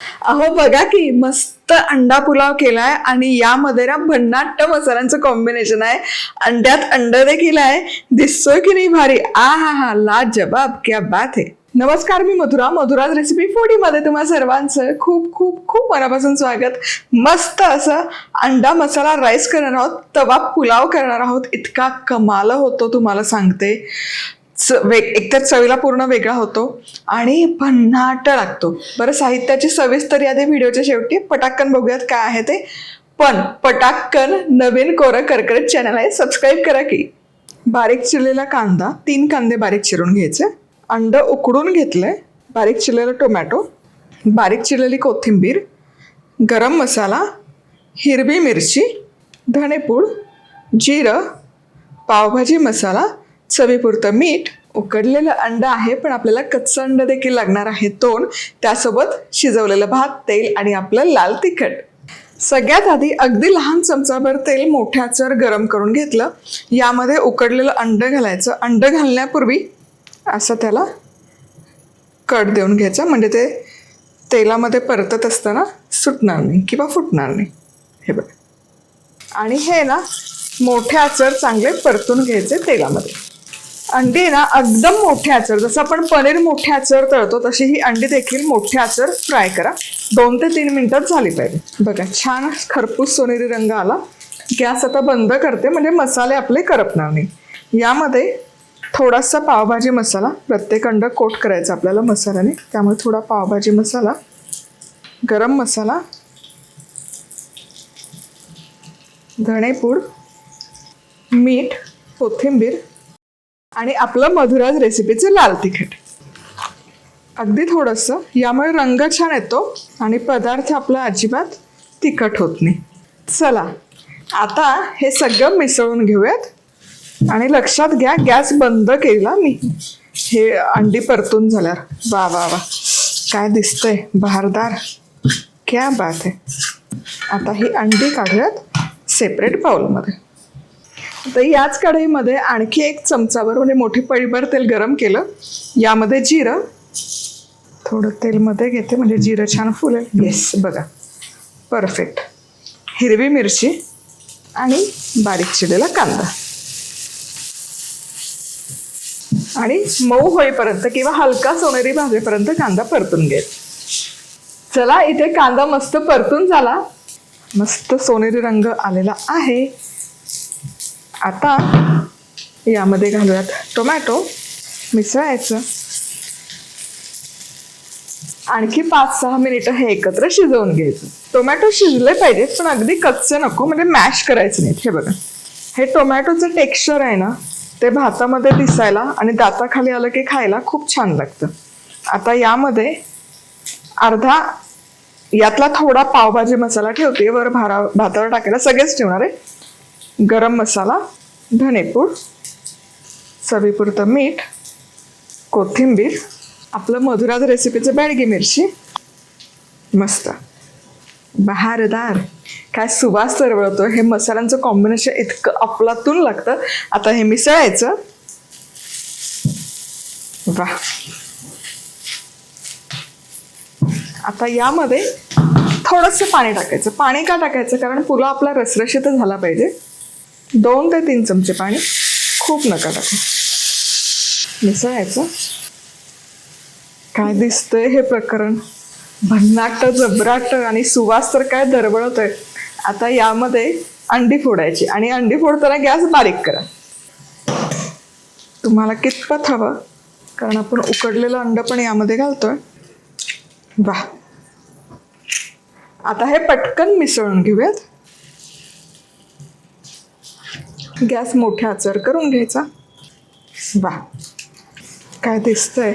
अहो बघा की मस्त अंडा पुलाव केलाय आणि यामध्ये ना भन्नाट मसाल्यांचं कॉम्बिनेशन आहे. अंड्यात अंड देखील आहे. दिसतोय की नाही भारी? आ हा हा ला जबाब क्या बात आहे नमस्कार मी मधुरा. मधुराज रेसिपी फोडी मध्ये तुम्हा सर्वांचं खूप खूप खूप मनापासून स्वागत. मस्त असं अंडा मसाला राईस करणार आहोत तवा पुलाव करणार आहोत. इतका कमाल होतो तुम्हाला सांगते. च वेग एकतर चवीला पूर्ण वेगळा होतो आणि भन्नाट लागतो. बरं साहित्याची सविस्तर यादी व्हिडिओच्या शेवटी पटाक्कन बघूयात काय आहे ते. पण पटाक्कन नवीन कोरं करकरत चॅनल आहे सबस्क्राईब करा की. बारीक चिरलेला कांदा तीन कांदे बारीक चिरून घ्यायचे. अंड उकडून घेतलंय बारीक चिरलेला टोमॅटो बारीक चिरलेली कोथिंबीर गरम मसाला हिरवी मिरची धणेपूड जिरं पावभाजी मसाला चवीपुरतं मीठ उकडलेलं अंड आहे पण आपल्याला कच्चं अंड देखील लागणार आहे. तोंड त्यासोबत शिजवलेलं भात तेल आणि आपलं लाल तिखट. सगळ्यात आधी अगदी लहान चमचाभर तेल मोठ्या चर गरम करून घेतलं. यामध्ये उकडलेलं अंड घालायचं. अंड घालण्यापूर्वी असं त्याला कट देऊन घ्यायचं. म्हणजे ते तेलामध्ये परतत असताना सुटणार नाही किंवा फुटणार नाही. हे बघ. आणि हे ना मोठे आचर चांगले परतून घ्यायचे तेलामध्ये. अंडी ना एकदम मोठे आचर जसं आपण पनीर मोठे आचर तळतो तशी ही अंडी देखील मोठे आचर फ्राय करा. दोन ते तीन मिनिटात झाली पाहिजे. बघा छान खरपूस सोनेरी रंग आला. गॅस आता बंद करते म्हणजे मसाले आपले करपणार नाही. यामध्ये थोडासा पावभाजी मसाला प्रत्येक अंड कोट करायचा आपल्याला मसाल्याने. त्यामुळे थोडा पावभाजी मसाला गरम मसाला धणेपूड मीठ कोथिंबीर आणि आपलं मधुराज रेसिपीचं लाल तिखट. अगदी थोडंसं. यामुळे रंग छान येतो आणि पदार्थ आपला अजिबात तिखट होत नाही. चला आता हे सगळं मिसळून घेऊयात. आणि लक्षात घ्या गॅस बंद केला मी. हे अंडी परतून झाल्यावर. वा वा वा. काय दिसतंय? बहारदार क्या बात आहे. आता ही अंडी काढूयात सेपरेट बाउलमध्ये तर याच कढईमध्ये आणखी एक चमचाभर म्हणजे मोठी पळीभर तेल गरम केलं. यामध्ये जिरं. थोडं तेलमध्ये घेते म्हणजे जिरं छान फुलेल. येस बघा. परफेक्ट हिरवी मिरची आणि बारीक चिरलेला कांदा. आणि मऊ होईपर्यंत किंवा हलका सोनेरी भाजेपर्यंत कांदा परतून घेत चला इथे कांदा मस्त परतून झाला. मस्त सोनेरी रंग आलेला आहे. आता यामध्ये घालूयात टोमॅटो मिसळायचं. आणखी पाच सहा मिनिटं हे एकत्र शिजवून घ्यायचं. टोमॅटो शिजले पाहिजेत पण अगदी कच्चे नको म्हणजे मॅश करायचं नाहीत. हे बघा. हे टोमॅटोचं टेक्स्चर आहे ना ते भातामध्ये दिसायला आणि दाताखाली आलं की खायला खूप छान लागतं. आता यामध्ये अर्धा यातला थोडा पावभाजी मसाला ठेवते वर भारा भातावर टाकायला सगळेच ठेवणार आहे. गरम मसाला धनेपूड चवीपुरतं मीठ कोथिंबीर आपलं मधुराज रेसिपीचं बॅडगी मिरची. मस्त. बहारदार. काय सुवास तरवळतो हे मसाल्यांचं कॉम्बिनेशन इतकं अफलातून लागतं. आता हे मिसळायचं. वा. आता यामध्ये थोडंसं पाणी टाकायचं. पाणी का टाकायचं? कारण पुलाव आपला रसरशीत झाला पाहिजे. दोन ते तीन चमचे पाणी खूप नका टाका. मिसळायचं? काय दिसतंय हे प्रकरण? भन्नाट जबराट आणि सुवास तर काय दरवळत आहे आता यामध्ये अंडी फोडायची आणि अंडी फोडताना गॅस बारीक करा. तुम्हाला कितपत हवं? कारण आपण उकडलेलं अंड पण यामध्ये घालतोय. वा आता हे पटकन मिसळून घेऊयात. गॅस मोठ्या आचर करून घ्यायचा. वा. काय दिसतंय?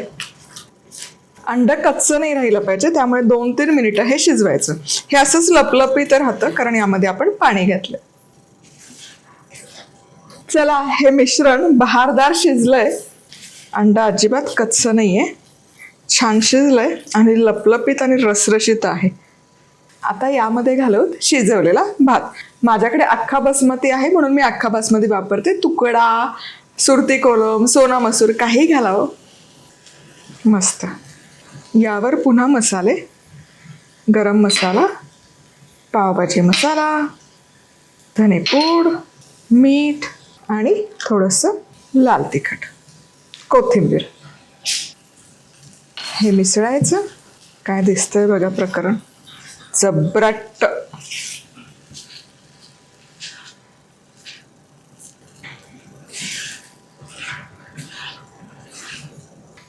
अंड कच्चं नाही राहिलं पाहिजे त्यामुळे दोन तीन मिनिटं हे शिजवायचं. हे असंच लपलपीत राहतं कारण यामध्ये आपण पाणी घातलं चला हे मिश्रण बहारदार शिजलंय. अंड अजिबात कच्चं नाही आहे छान शिजलंय आणि लपलपीत आणि रसरशीत आहे. आता यामध्ये घालून शिजवलेला भात. माझ्याकडे अख्खा बासमती आहे म्हणून मी अख्खा बासमती वापरते. तुकडा सुरती कोलम सोना मसूर काही घालावं. मस्त. यावर पुन्हा मसाले. गरम मसाला पावभाजी मसाला धनेपूड मीठ आणि थोडंसं लाल तिखट. कोथिंबीर. हे मिसळायचं. काय दिसतंय बघा प्रकरण. जबराट.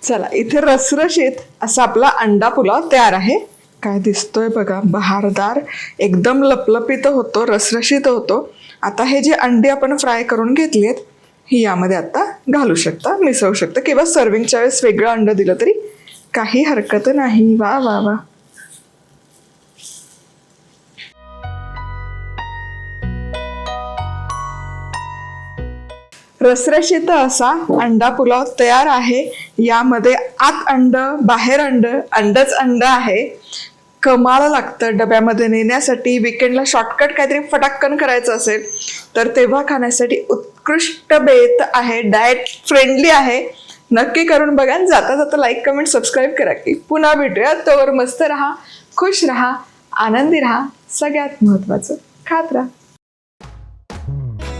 चला इथे रसरशीत असा आपला अंडा पुलाव तयार आहे. काय दिसतोय बघा बहारदार एकदम लपलपीत होतो रसरशीत होतो. आता हे जे अंडी आपण फ्राय करून घेतलीत ही यामध्ये आता घालू शकता मिसळू शकता किंवा सर्विंगच्या वेळेस वेगळं अंड दिलं तरी काही हरकत नाही. वा वा वा. रसरशीत असा अंडा पुलाव तयार आहे. यामध्ये आत अंड बाहेर अंड अंडच अंड आहे. कमाल लागतं डब्यामध्ये नेण्यासाठी. विकेंडला शॉर्टकट काहीतरी फटाक्कन करायचं असेल तर तेव्हा खाण्यासाठी उत्कृष्ट बेत आहे. डाएट फ्रेंडली आहे. नक्की करून बघा जाता जाता लाईक कमेंट सबस्क्राईब करा की पुन्हा भेटूया. तोवर मस्त राहा खुश राहा आनंदी राहा. सगळ्यात महत्वाचं खात राहा.